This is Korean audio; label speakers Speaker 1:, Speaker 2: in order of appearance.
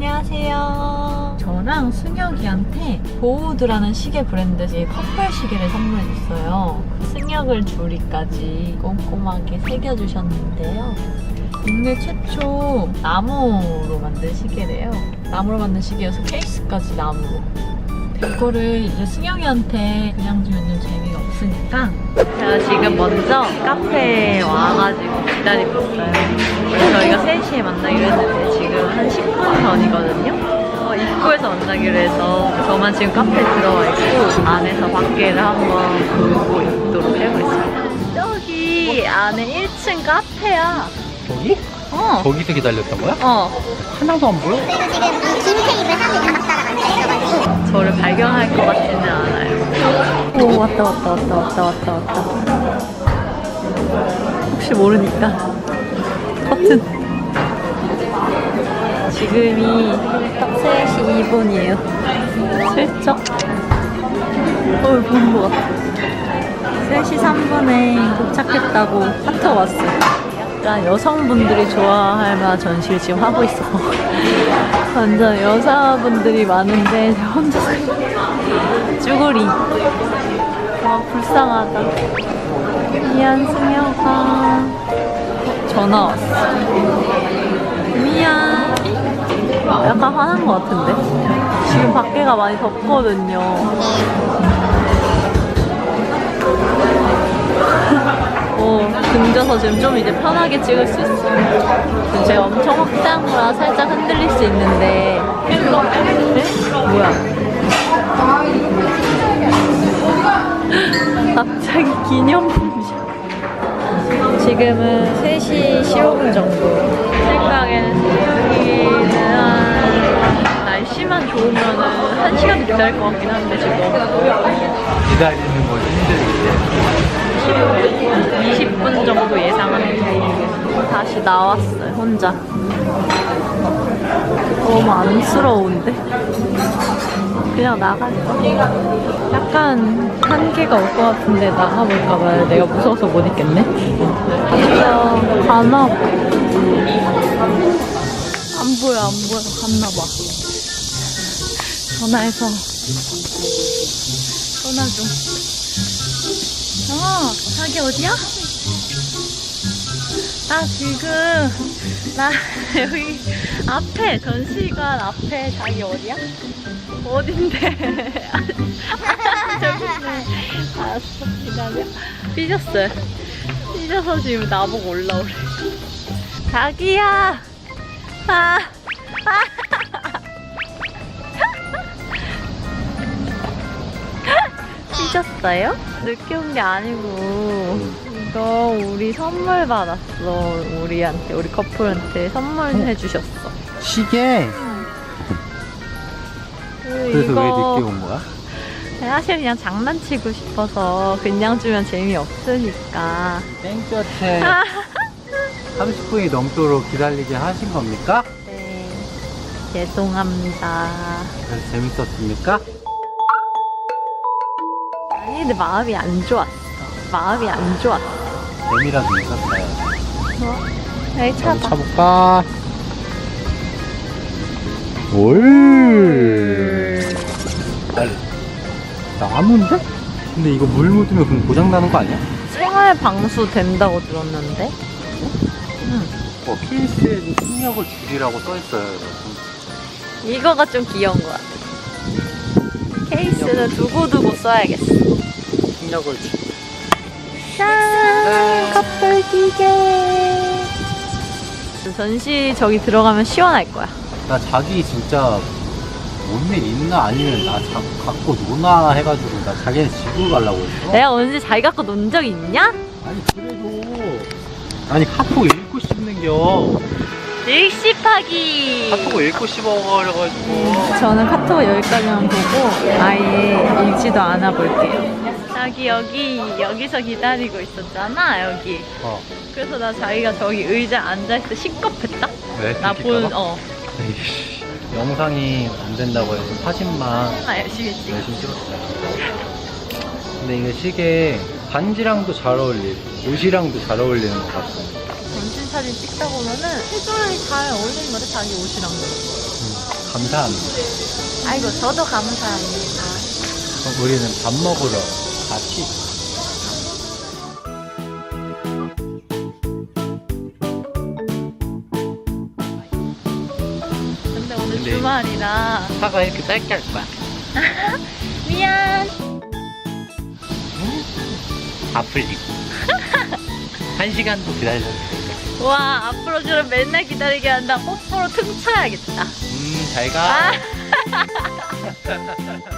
Speaker 1: 안녕하세요. 저랑 승혁이한테 보우드라는 시계 브랜드의 커플 시계를 선물해줬어요. 승혁을 줄이까지 꼼꼼하게 새겨주셨는데요. 국내 최초 나무로 만든 시계래요. 나무로 만든 시계여서 케이스까지 나무로. 이거를 이제 승혁이한테 그냥 주면 좀 재미가 없으니까 제가 지금 먼저 카페에 와가지고 기다리고 있어요. 저희가 3시에 만나기로 했는데 지금 한 10분 전이거든요. 어, 입구에서 만나기로 해서 저만 지금 카페에 들어와 있고 안에서 밖에를 한번 보고 있도록 하고 있습니다. 저기 안에 1층 카페야.
Speaker 2: 저기?
Speaker 1: 어.
Speaker 2: 거기서 기다렸던 거야?
Speaker 1: 어.
Speaker 2: 하나도 안 보여?
Speaker 3: 그리고 지금 이 김태희를 사람들이 막 따라 앉아 있어가지고
Speaker 1: 저를 발견할 것 같지는 않아요. 오 왔다 왔다 왔다 왔다 왔다 왔다. 혹시 모르니까 커튼. 지금이 딱 3시 2분이에요. 슬쩍. 어, 보는 것 같아. 3시 3분에 도착했다고 카톡 왔어요. 약간 여성분들이 좋아할 만한 전시를 지금 하고 있어. 완전 여자분들이 많은데 저 혼자서 쭈구리. 아, 불쌍하다. 미안, 승혁아. 전화 왔어. 미안. 약간 화난 것 같은데? 지금 밖에가 많이 덥거든요. 어, 등져서 지금 좀 이제 편하게 찍을 수 있어. 지금 제가 엄청 확대한 거라 살짝 흔들릴 수 있는데. 네? 뭐야? 갑자기 기념품이야. 지금은 3시 15분 정도. 생각에는 한 날씨만 좋으면은 1시간도 기다릴 것 같긴 한데 지금
Speaker 2: 기다리는 거 힘들지.
Speaker 1: 20분 정도 예상합니다. 다시 나왔어요, 혼자. 너무 안쓰러운데? 그냥 나갈까? 약간 한계가 올 것 같은데 나가볼까봐요. 내가 무서워서 못 있겠네? 진짜 가나 봐. 안 보여, 안 보여. 갔나 봐. 전화해서 전화 좀. 어, 자기 어디야? 나 지금, 나 여기 앞에, 전시관 앞에 자기 어디야? 어딘데? 알았어, 기다려. 삐졌어요. 삐져서 지금 나보고 올라오래. 자기야! 아! 삐졌어요? 늦게 온 게 아니고 이거 우리 선물 받았어 우리한테 우리 커플한테 선물 해주셨어
Speaker 2: 시계?
Speaker 1: 그
Speaker 2: 그래서 왜 늦게 온 거야?
Speaker 1: 사실 그냥 장난치고 싶어서 그냥 주면 재미없으니까
Speaker 2: 땡볕에 30분이 넘도록 기다리게 하신 겁니까?
Speaker 1: 네 죄송합니다
Speaker 2: 그래서 재밌었습니까?
Speaker 1: 아니 근데 마음이 안 좋았어 마음이 안 좋았어
Speaker 2: 재미라도 있었어요.
Speaker 1: 뭐? 여기
Speaker 2: 한번
Speaker 1: 차봐
Speaker 2: 차볼까? 올. 나무인데? 근데 이거 물 묻으면 그럼 고장 나는 거 아니야?
Speaker 1: 생활 방수 된다고 들었는데
Speaker 2: 어, 케이스에도 풍력을 줄이라고 써있어요, 여러분.
Speaker 1: 이거가 좀 귀여운 것 같아. 케이스는 두고두고 써야겠어.
Speaker 2: 풍력을 줄.
Speaker 1: 짠! 커플 기계. 전시 저기 들어가면 시원할 거야.
Speaker 2: 나 자기 진짜 뭔일 있나 아니면 나 자, 갖고 노나 해가지고 나 자기네 집으로 가려고 했어.
Speaker 1: 내가 언제 자기 갖고 논 적 있냐?
Speaker 2: 아니 그래도 아니 카톡 읽고 씹는겨.
Speaker 1: 일시파기.
Speaker 2: 카톡을 읽고 씹어버려가지고.
Speaker 1: 저는 카톡 여기까지만 보고 아예 읽지도 않아 볼게요. 자기 여기 여기서 기다리고 있었잖아 여기.
Speaker 2: 어.
Speaker 1: 그래서 나 자기가 저기 의자 앉아있을 때 시겁했다.
Speaker 2: 왜?
Speaker 1: 나 본,
Speaker 2: 들킬까봐?
Speaker 1: 어.
Speaker 2: 에이씨, 영상이 안 된다고 해서 사진만
Speaker 1: 나 열심히 찍어.
Speaker 2: 열심히 찍었어요. 근데 이게 시계 반지랑도 잘 어울리고 옷이랑도 잘 어울리는 것 같고
Speaker 1: 전신 사진 찍다 보면은 색깔이 잘 어울리는 것 같아, 자기 옷이랑.
Speaker 2: 감사합니다.
Speaker 1: 아이고 저도 감사합니다.
Speaker 2: 그럼 우리는 밥 먹으러 같이.
Speaker 1: 근데 주말이라
Speaker 2: 사과 이렇게 짧게 할 거야.
Speaker 1: 미안.
Speaker 2: 다 풀리고. 한 시간도 돼.
Speaker 1: 와 앞으로 저를 맨날 기다리게 한다. 뽀뽀로 퉁쳐야겠다.
Speaker 2: 음, 잘 가.
Speaker 1: 아.